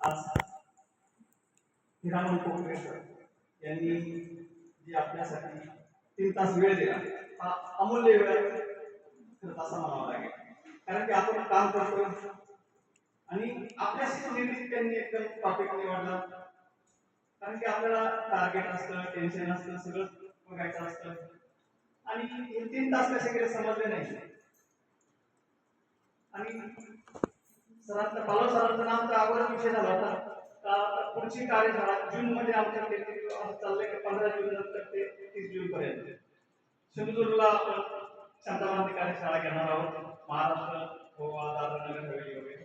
आज हिरामण यांनी जी आपल्यासाठी तीन तास वेळ दिला हा अमूल्य वेळ आहे, असा म्हणावा लागेल. कारण की आपण काम करतो आणि आपल्याशी निगडीत त्यांनी एकदम टॉपिक निवडला कारण की आपल्याला टार्गेट असतं टेन्शन असतं सगळं बघायचं असतं. आणि तीन तास कसे गेले समजले नाही. आणि सरांचा पालव सरांचा तर अगोदर विषय झाला होता. का आता पुढची कार्यशाळा जून मध्ये आमच्याकडे चाललंय की पंधरा जून नंतर ते तीस जून पर्यंत. सिंधुदुर्गला आपण शांताबांधी कार्यशाळा घेणार आहोत. महाराष्ट्र गोवा दादर नगर हवेली वगैरे.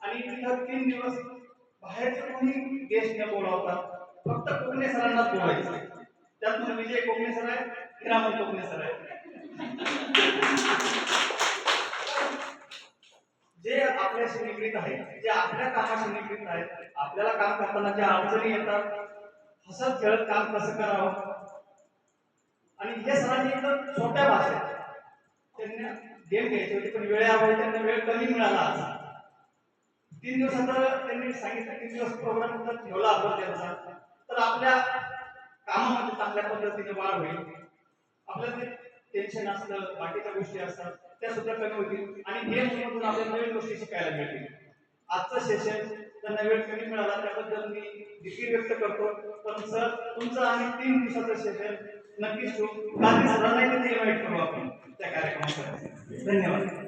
आणि तिथं तीन दिवस बाहेरचे कोणी गेस्ट न बोलावता फक्त कोकणे सरांनाच बोलायचं. त्यात विजय कोकणे सर आहे हिरामन कोकणे सर आहे जे कामाशी निगडीत आहेत जे आपल्या कामाशी निगडीत आहेत आपल्याला काम करताना ज्या अडचणी येतात हसत खेळत काम कसं करावं? आणि हे सरांनी एकदम छोट्या भाषेत त्यांना गेम घ्यायचे होते पण वेळेअभावी त्यांना वेळ कमी मिळाला आज. तीन दिवसाचा त्यांनी सांगितलं तीन दिवस प्रोग्राम ठेवला आपण त्यांचा. तर आपल्या कामामध्ये चांगल्या पद्धतीने वाढ होईल. आपलं ते टेन्शन असतं बाकीच्या गोष्टी असतात. त्या सुद्धा कमी होतील. आणि हे मधून आपल्याला नवीन गोष्टी शिकायला मिळतील. आजचं सेशन तर नवीन कमी मिळाला त्याबद्दल मी भीती व्यक्त करतो. पण सर तुमचं आणि तीन दिवसाचं सेशन नक्कीच ठेवू कारण सरांना तिथे इन्व्हाइट करू आपण त्या कार्यक्रमासाठी. धन्यवाद.